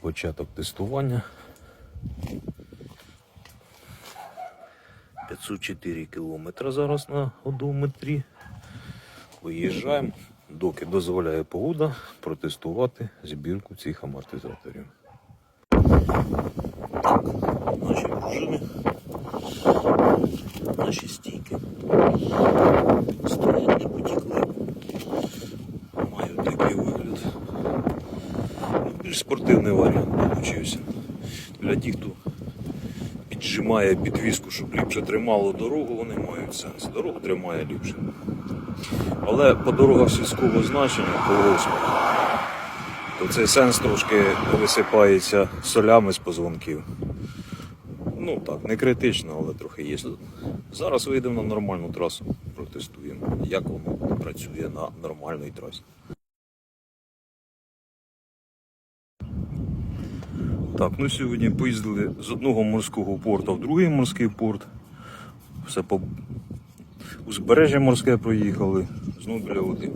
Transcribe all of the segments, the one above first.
Початок тестування. 504 кілометри зараз на одометрі. Виїжджаємо, доки дозволяє погода протестувати збірку цих амортизаторів. Так, наші пружини, наші стійки. Стоять не потікли. Мають такий вигляд. Спортивний варіант получився. Для тих, хто піджимає підвіску, щоб ліпше тримало дорогу, вони мають сенс. Дорогу тримає ліпше. Але по дорогах сільського значення, по розміру, то цей сенс трошки висипається солями з позвонків. Ну так, не критично, але трохи є. Зараз вийдемо на нормальну трасу, протестуємо, як воно працює на нормальній трасі. Так, ну сьогодні поїздили з одного морського порту в другий морський порт. Все по узбережжя морське проїхали, знову біля води.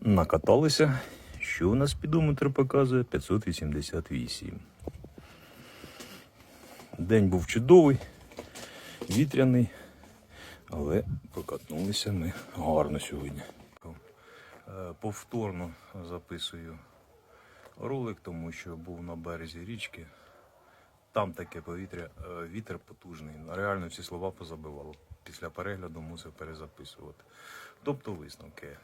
Накаталися. Що у нас спідометр показує? 588. День був чудовий, вітряний, але прокатнулися ми гарно сьогодні. Е, Повторно записую ролик, тому що був на березі річки. Там таке повітря, е, вітер потужний. Реально всі слова позабивало. Після перегляду мусив перезаписувати. Тобто висновки.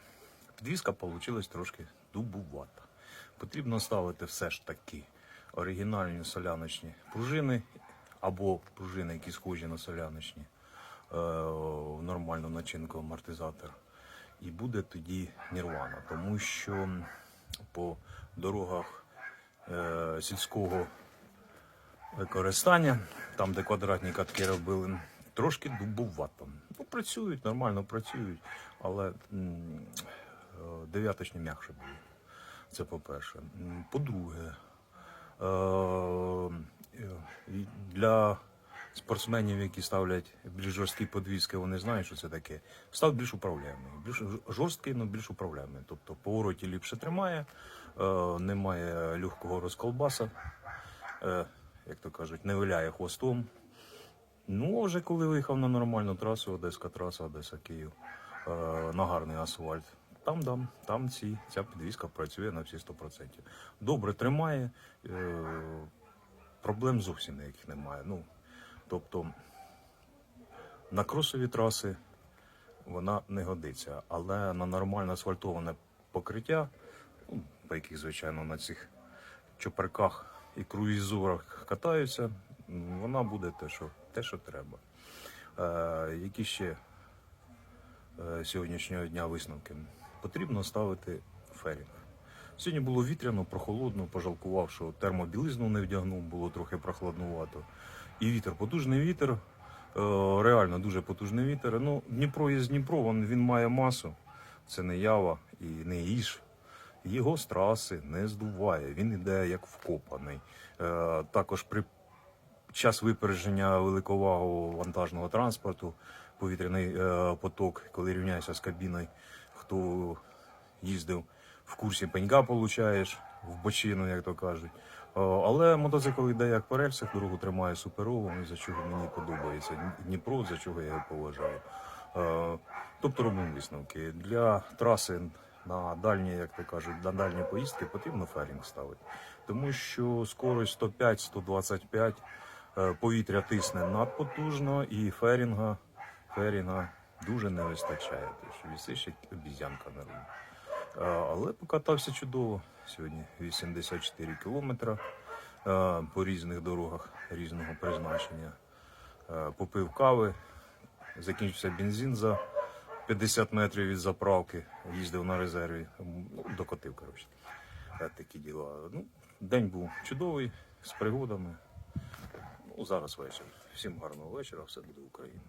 Підвізка вийшла трошки дубувата. Потрібно ставити все ж таки оригінальні соляночні пружини або пружини, які схожі на соляночні е, в нормальну начинку амортизатор. І буде тоді нірвана, тому що по дорогах е, сільського використання, там, де квадратні катки робили, трошки дубувато. Ну, працюють, нормально працюють, але е, дев'яточні м'якше були. Це по-перше. По-друге, е, для спортсменів, які ставлять більш жорсткі подвіски, вони знають, що це таке. Став більш управляємий. Більш жорсткий, але більш управляємий. Тобто повороті ліпше тримає, е, немає легкого розколбаса, е, як то кажуть, не виляє хвостом. Ну, а вже коли виїхав на нормальну трасу, Одеська траса, Одеса Київ, е, на гарний асфальт. Там, там, там ці, ця підвізка працює на всі 100%. Добре тримає, е, проблем зовсім ніяких немає. Ну, тобто на кросові траси вона не годиться, але на нормальне асфальтоване покриття, ну, по яких, звичайно, на цих чоперках і круїзурах катаються, вона буде те, що, те, що треба. Е, які ще е, сьогоднішнього дня висновки? Потрібно ставити ферінг. Сьогодні було вітряно, прохолодно, пожалкував, що термобілизну не вдягнув, було трохи прохладнувато. І вітер, потужний вітер, е, реально дуже потужний вітер. Ну, Дніпро є Дніпро, він, він має масу. Це не ява і не іж. Його з траси не здуває, він іде як вкопаний. Е, також при час випередження великовагу вантажного транспорту, повітряний е, поток, коли рівняєшся з кабіною, хто їздив в курсі пенька, получаєш в бочину, як то кажуть. Е, але мотоцикл йде як по рельсах, дорогу тримає суперово, за чого мені подобається Дніпро, за чого я його поважаю. Е, Тобто робимо висновки. Для траси на дальні, як то кажуть, на дальні поїздки потрібно ферінг ставити. Тому що скорость 105-125, е, повітря тисне надпотужно і ферінга, ферінга дуже не вистачає. Тобто вісиш як обізянка на рулі. Але покатався чудово. Сьогодні 84 кілометри по різних дорогах різного призначення. Попив кави, закінчився бензин за 50 метрів від заправки, їздив на резерві, докотив, коротше. Такі діла. Ну, день був чудовий, з пригодами. Ну, зараз вечір. Всім гарного вечора, все буде Україна.